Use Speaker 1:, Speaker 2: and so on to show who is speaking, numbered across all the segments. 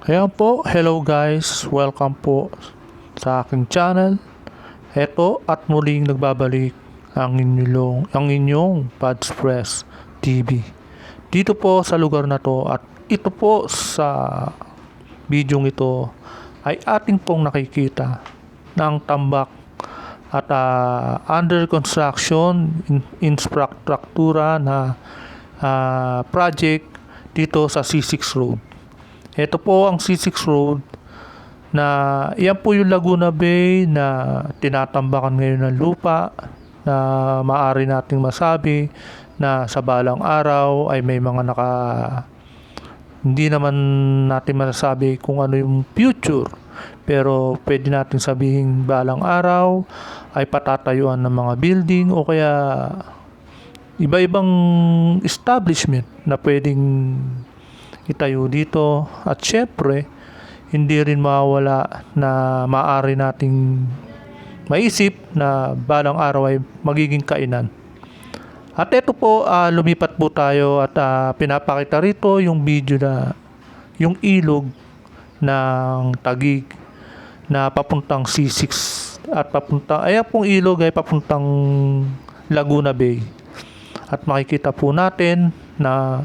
Speaker 1: Kaya po, hello guys, welcome po sa aking channel. Heto at muling nagbabalik ang inyong, ang inyong Padspress TV. Dito po sa lugar na to at ito po sa bidyong ito ay ating pong nakikita ng tambak at ah, under construction in, infrastruktura na ah, project dito sa C6 Road. Ito po ang C6 Road na yan po yung Laguna Bay na tinatambakan ngayon ng lupa na maaari nating masabi na sa balang araw ay may mga naka hindi naman natin masasabi kung ano yung future pero pwede natin sabihin balang araw ay patatayuan ng mga building o kaya iba-ibang establishment na pwedeng itayo dito at syempre hindi rin mawala na maaari nating maisip na balang araw ay magiging kainan. At ito po, ah, lumipat po tayo at ah, pinapakita rito yung video na yung ilog ng Tagig na papuntang C6 at papunta ayan pong ilog ay papuntang Laguna Bay. At makikita po natin na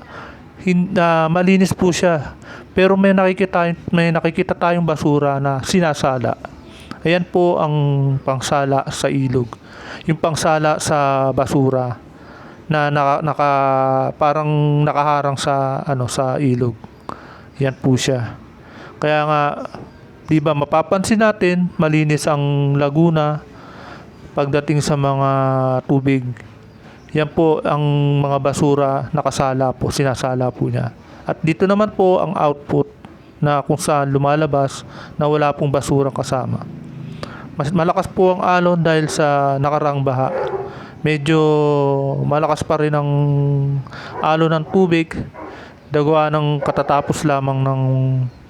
Speaker 1: hin, na malinis po siya. Pero may nakikita may nakikita tayong basura na sinasala. Ayan po ang pangsala sa ilog. Yung pangsala sa basura na naka, naka parang nakaharang sa ano sa ilog. Yan po siya. Kaya nga 'di ba mapapansin natin malinis ang Laguna pagdating sa mga tubig. Yan po ang mga basura nakasala po, sinasala po niya. At dito naman po ang output na kung saan lumalabas na wala pong basura kasama. Mas malakas po ang alon dahil sa nakarang baha. Medyo malakas pa rin ang alon ng tubig dagawa ng katatapos lamang ng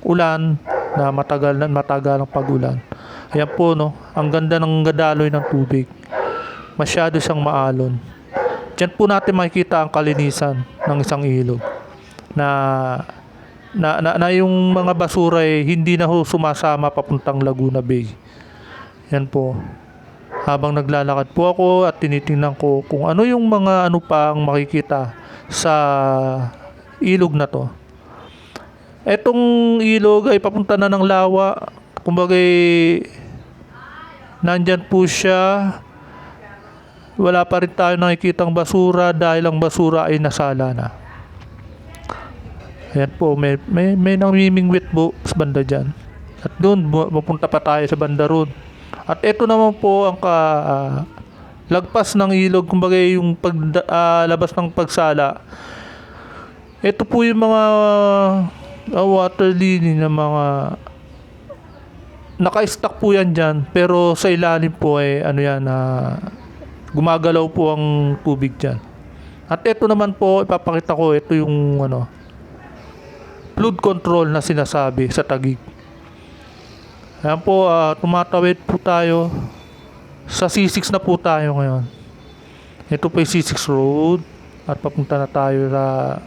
Speaker 1: ulan na matagal na matagal ang pagulan. Ayan po no, ang ganda ng gadaloy ng tubig. Masyado siyang maalon. Diyan po natin makikita ang kalinisan ng isang ilog na na, na, na yung mga basura ay hindi na ho sumasama papuntang Laguna Bay. Yan po. Habang naglalakad po ako at tinitingnan ko kung ano yung mga ano pa ang makikita sa ilog na to. Etong ilog ay papunta na ng lawa. Kumbaga nandyan po siya. Wala pa rin tayo nakikitang basura dahil ang basura ay nasala na. Ayan po, may, may, may namimingwit po sa banda dyan. At doon, pupunta pa tayo sa banda road. At ito naman po ang ka, ah, lagpas ng ilog, kumbaga yung pag, ah, labas ng pagsala. Ito po yung mga ah, water lily na mga naka-stack po yan dyan. Pero sa ilalim po ay ano yan na gumagalaw po ang tubig dyan. At ito naman po, ipapakita ko, ito yung ano, flood control na sinasabi sa tagig. Ayan po, ah, tumatawid po tayo. Sa C6 na po tayo ngayon. Ito po yung C6 Road. At papunta na tayo sa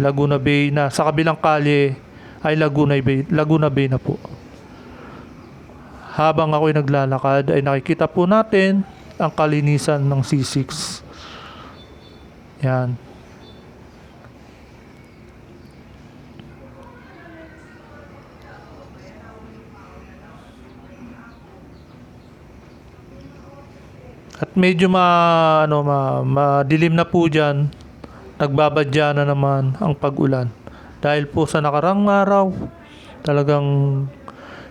Speaker 1: Laguna Bay na sa kabilang kalye ay Laguna Bay, Laguna Bay na po. Habang ako'y naglalakad ay nakikita po natin ang kalinisan ng C6. Yan. At medyo ma ano ma, madilim na po diyan. Nagbabadya na naman ang pag-ulan. Dahil po sa nakarang araw, talagang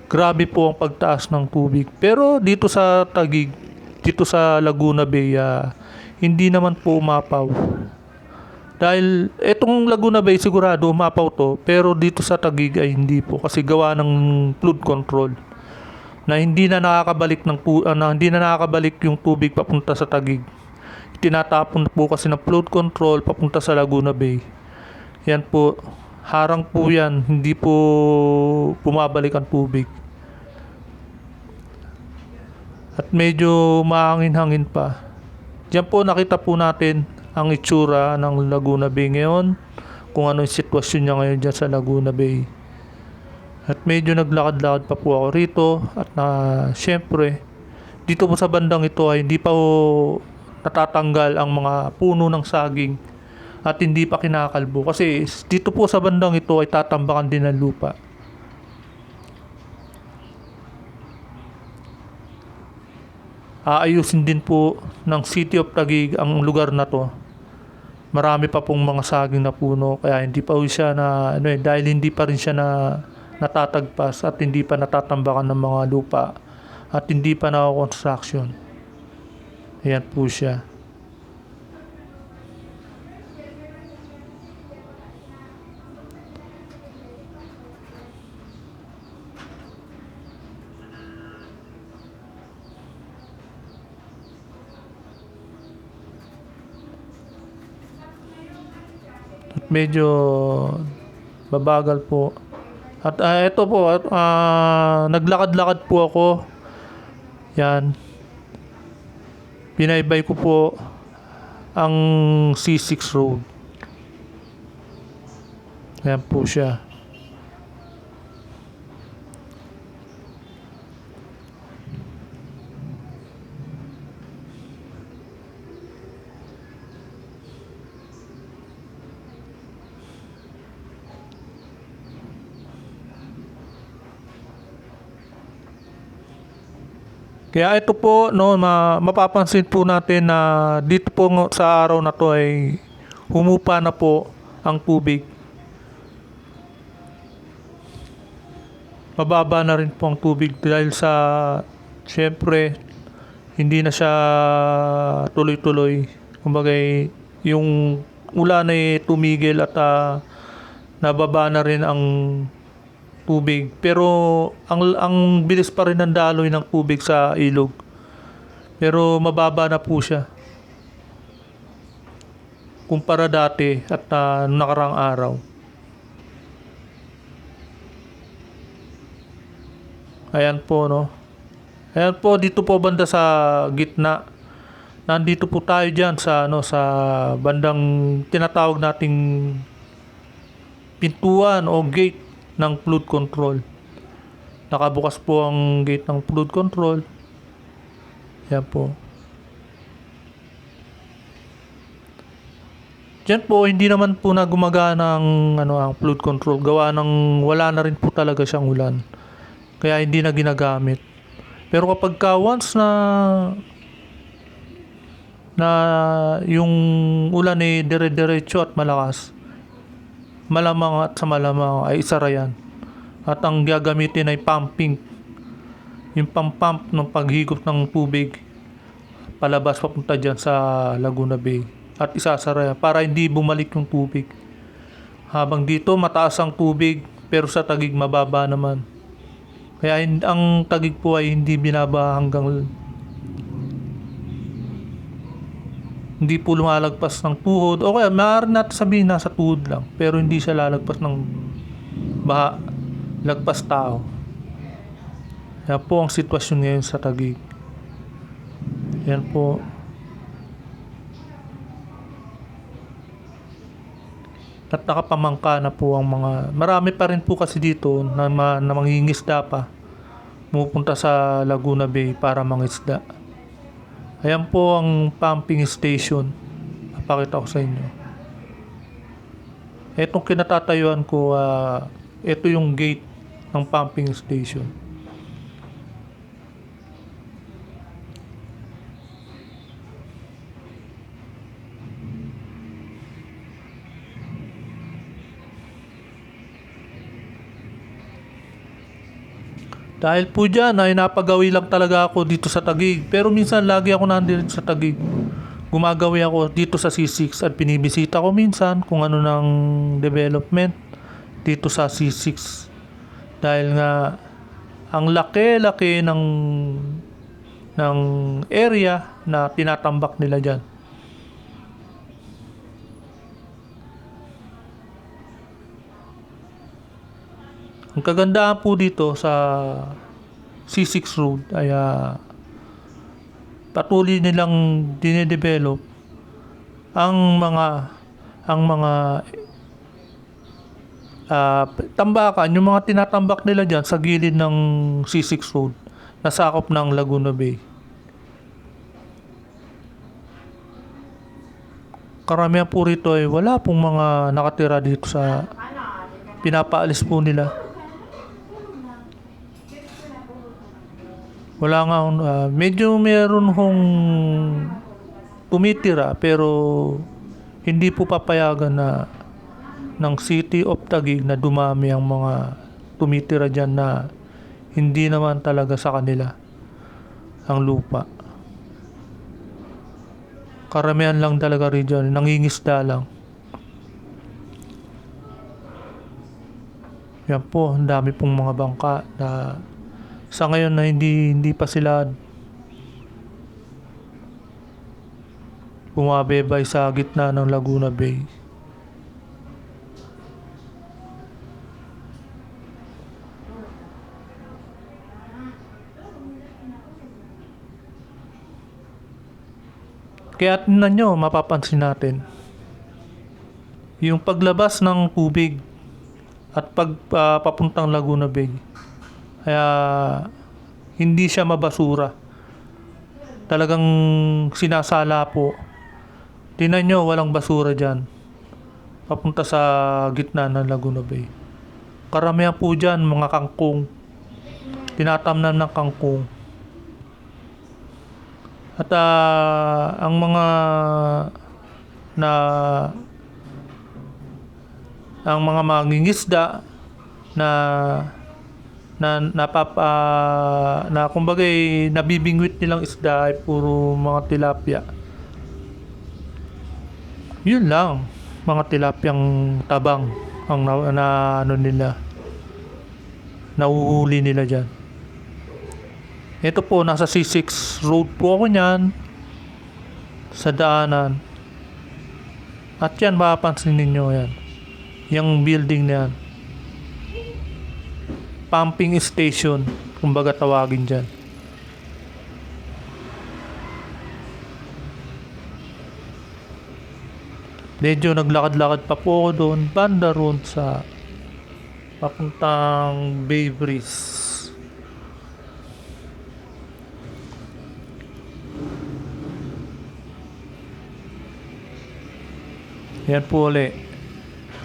Speaker 1: grabe po ang pagtaas ng tubig. Pero dito sa Tagig, dito sa Laguna Bay, ah, hindi naman po umapaw. Dahil etong Laguna Bay sigurado umapaw to, pero dito sa Tagig ay hindi po kasi gawa ng flood control na hindi na nakakabalik ng ah, na hindi na nakakabalik yung tubig papunta sa Tagig. Tinatapon na po kasi ng flood control papunta sa Laguna Bay. Yan po, harang po yan, hindi po bumabalik ang tubig. At medyo mahangin-hangin pa. Diyan po nakita po natin ang itsura ng Laguna Bay ngayon, kung ano yung sitwasyon niya ngayon dyan sa Laguna Bay. At medyo naglakad-lakad pa po ako rito at na syempre dito po sa bandang ito ay hindi pa po natatanggal ang mga puno ng saging at hindi pa kinakalbo kasi dito po sa bandang ito ay tatambakan din ng lupa. Aayusin din po ng City of Taguig ang lugar na to. Marami pa pong mga saging na puno kaya hindi pa siya na ano eh, dahil hindi pa rin siya na natatagpas at hindi pa natatambakan ng mga lupa at hindi pa na construction. Ayan po siya. Medyo babagal po. At ah, ito po, ah, naglakad-lakad po ako. Yan. Binaybay ko po ang C6 road. Ayan po siya. Kaya ito po, no, ma- mapapansin po natin na dito po sa araw na to ay humupa na po ang tubig. Mababa na rin po ang tubig dahil sa, syempre, hindi na siya tuloy-tuloy. Kumbaga, yung ulan ay tumigil at ah, nababa na rin ang tubig. Pero ang ang bilis pa rin ng daloy ng tubig sa ilog. Pero mababa na po siya. Kumpara dati at uh, nakarang araw. Ayan po no. Ayan po dito po banda sa gitna. Nandito po tayo diyan sa ano sa bandang tinatawag nating pintuan o gate ng flood control. Nakabukas po ang gate ng flood control. Yan po. Diyan po, hindi naman po na gumagana ang, ano, ang flood control. Gawa ng wala na rin po talaga siyang ulan. Kaya hindi na ginagamit. Pero kapag ka once na na yung ulan ay dire-diretso at malakas, malamang at sa malamang ay isara yan. At ang gagamitin ay pumping. Yung pang-pump ng paghigop ng tubig palabas papunta dyan sa Laguna Bay. At isasara yan para hindi bumalik yung tubig. Habang dito mataas ang tubig pero sa tagig mababa naman. Kaya ang tagig po ay hindi binaba hanggang hindi po lumalagpas ng tuhod. O kaya maaari natin sabihin nasa tuhod lang. Pero hindi siya lalagpas ng baha lagpas tao. Yan po ang sitwasyon ngayon sa Taguig. Yan po. At nakapamangka na po ang mga marami pa rin po kasi dito na, na mangingisda pa. Pumupunta sa Laguna Bay para mangisda Ayan po ang pumping station. Papakita ko sa inyo. Etong kinatatayuan ko, ah, ito yung gate ng pumping station. Dahil po dyan ay napagawi lang talaga ako dito sa Tagig. Pero minsan lagi ako nandito sa Tagig. Gumagawi ako dito sa C6 at binibisita ko minsan kung ano ng development dito sa C6. Dahil nga ang laki-laki ng ng area na tinatambak nila dyan. Ang kagandahan po dito sa C6 Road ay ah, patuloy nilang dinedevelop ang mga ang mga ah, tambakan, yung mga tinatambak nila dyan sa gilid ng C6 Road, nasakop ng Laguna Bay. Karamihan po rito ay wala pong mga nakatira dito sa pinapaalis po nila. Wala nga, ah, medyo meron hong tumitira pero hindi po papayagan na ng City of Taguig na dumami ang mga tumitira dyan na hindi naman talaga sa kanila ang lupa. Karamihan lang talaga rin dyan, nangingisda lang. Yan po, ang dami pong mga bangka na sa ngayon na hindi hindi pa sila bumabebay sa gitna ng Laguna Bay. Kaya tingnan nyo, mapapansin natin. Yung paglabas ng tubig at pag ah, papuntang Laguna Bay. Kaya hindi siya mabasura. Talagang sinasala po. Tingnan nyo, walang basura dyan. Papunta sa gitna ng Laguna Bay. Karamihan po dyan, mga kangkong. Tinatamnan ng kangkong. At ah, ang mga na ang mga mangingisda na na napapa na kumbaga eh, nabibingwit nilang isda ay puro mga tilapia. Yun lang, mga tilapyang tabang ang na, na ano nila nauhuli nila diyan. Ito po, nasa C6 road po ako niyan. Sa daanan. At yan, mapapansin ninyo yan. Yung building na yan. Pumping station. Kumbaga tawagin dyan. Medyo naglakad-lakad pa po ako doon. Banda roon sa papuntang Bay Breeze. Yan po uli.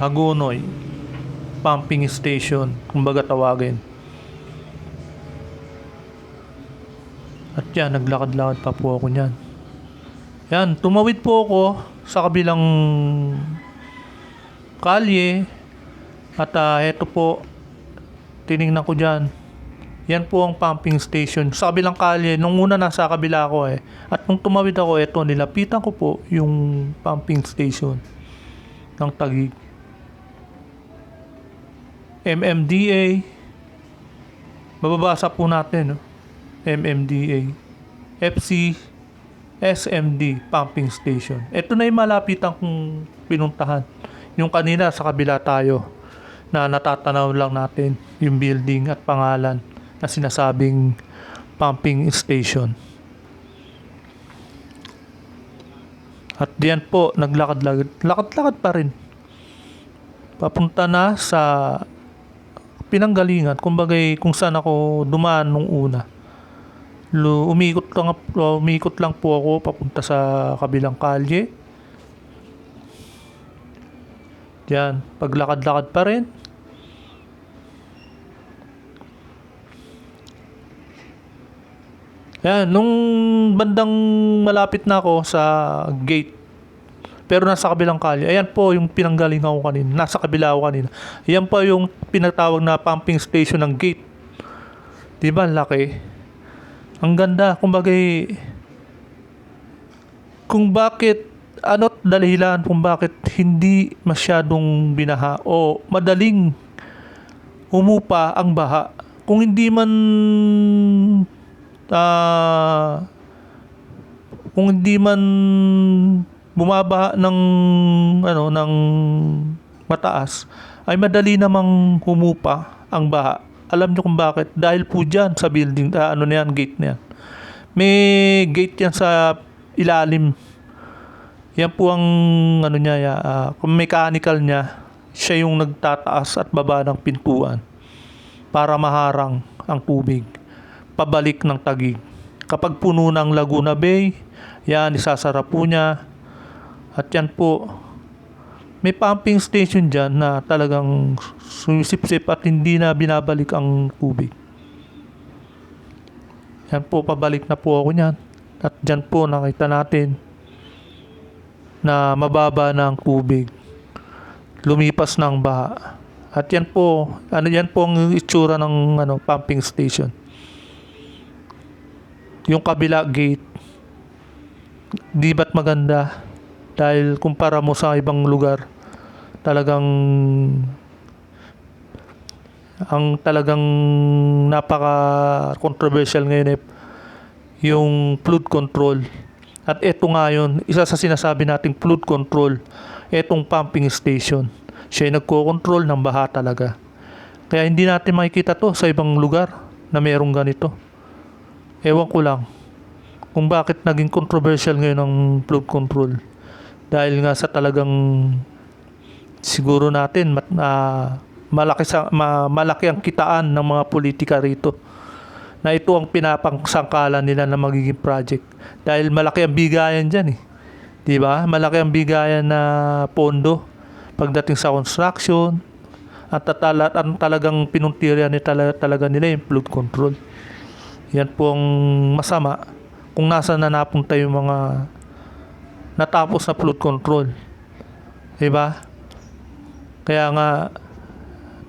Speaker 1: Hagunoy. Pumping station. Kumbaga tawagin. At yan, naglakad-lakad pa po ako niyan. Yan, tumawid po ako sa kabilang kalye. At ah, eto po, tiningnan ko dyan. Yan po ang pumping station. Sa kabilang kalye, nung una nasa kabila ako eh. At nung tumawid ako, eto, nilapitan ko po yung pumping station ng Tagig. MMDA. Mababasa po natin, no? MMDA. FC SMD Pumping Station. Ito na yung malapitan kong pinuntahan. Yung kanina sa kabila tayo na natatanaw lang natin yung building at pangalan na sinasabing pumping station. At diyan po, naglakad-lakad. Lakad-lakad pa rin. Papunta na sa pinanggalingan. Kumbaga kung saan ako dumaan nung una. Lu, umikot lang, umikot lang po ako papunta sa kabilang kalye. Diyan, paglakad-lakad pa rin. Yan, nung bandang malapit na ako sa gate, pero nasa kabilang kalye, ayan po yung pinanggaling ako kanina, nasa kabila ako kanina. Ayan po yung pinatawag na pumping station ng gate. Di ba, laki? Ang ganda, kumbaga kung bakit ano't dalilan kung bakit hindi masyadong binaha o madaling umupa ang baha. Kung hindi man ah, kung hindi man bumabaha ng ano ng mataas ay madali namang humupa ang baha. Alam niyo kung bakit? Dahil po dyan sa building, ah, ano na yan, gate na yan. May gate yan sa ilalim. Yan po ang ano niya, ya, ah, kung mechanical niya, siya yung nagtataas at baba ng pintuan para maharang ang tubig pabalik ng tagig. Kapag puno ng Laguna Bay, yan isasara po niya. At yan po, may pumping station dyan na talagang sumisipsip at hindi na binabalik ang tubig. Yan po, pabalik na po ako niyan. At dyan po nakita natin na mababa ang tubig. Lumipas ang baha. At yan po, ano yan po ang itsura ng ano, pumping station. Yung kabila gate, di ba't maganda? Dahil kumpara mo sa ibang lugar, talagang ang talagang napaka controversial ngayon eh, yung flood control. At ito nga yun, isa sa sinasabi nating flood control, etong pumping station. Siya ay nagko-control ng baha talaga. Kaya hindi natin makikita to sa ibang lugar na merong ganito. Ewan ko lang kung bakit naging controversial ngayon ang flood control. Dahil nga sa talagang siguro natin mat, ah, malaki sa ma- malaki ang kitaan ng mga politika rito na ito ang pinapangsangkalan nila na magiging project. Dahil malaki ang bigayan diyan eh. 'di ba? Malaki ang bigayan na pondo pagdating sa construction. At tatala at ang talagang pinuntirya ni talaga, talaga nila yung flood control. Yan po ang masama kung nasa na napunta yung mga natapos na flood control 'di ba kaya nga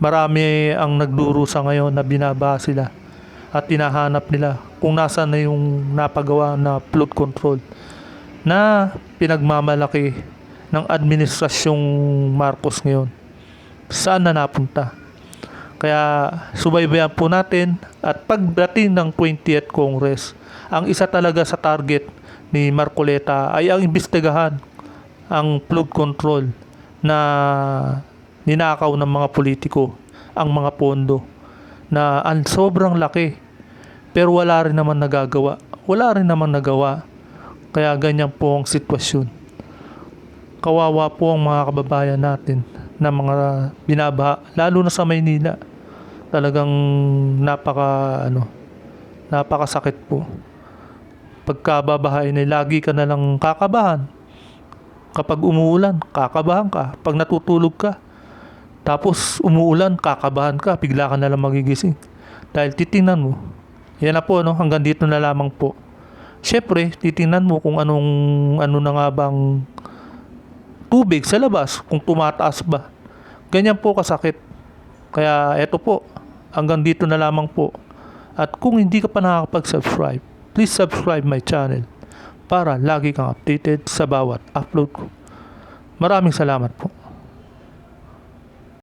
Speaker 1: marami ang nagdurusa ngayon na binaba sila at tinahanap nila kung nasa na yung napagawa na flood control na pinagmamalaki ng administrasyong Marcos ngayon. Saan na napunta? Kaya subaybayan po natin at pagdating ng 20th Congress, ang isa talaga sa target ni Marcoleta ay ang imbestigahan ang flood control na ninakaw ng mga politiko ang mga pondo na ang sobrang laki. Pero wala rin naman nagagawa. Wala rin naman nagawa. Kaya ganyan po ang sitwasyon. Kawawa po ang mga kababayan natin na mga binabaha lalo na sa Maynila. Talagang napaka ano napakasakit po pagkababahain ay lagi ka na lang kakabahan kapag umuulan kakabahan ka pag natutulog ka tapos umuulan, kakabahan ka, bigla ka na lang magigising. Dahil titingnan mo. Yan na po, no? hanggang dito na lamang po. Siyempre, titingnan mo kung anong ano na nga bang tubig sa labas, kung tumataas ba. Ganyan po kasakit. Kaya eto po, hanggang dito na lamang po. At kung hindi ka pa nakakapag-subscribe, please subscribe my channel para lagi kang updated sa bawat upload ko. Maraming salamat po.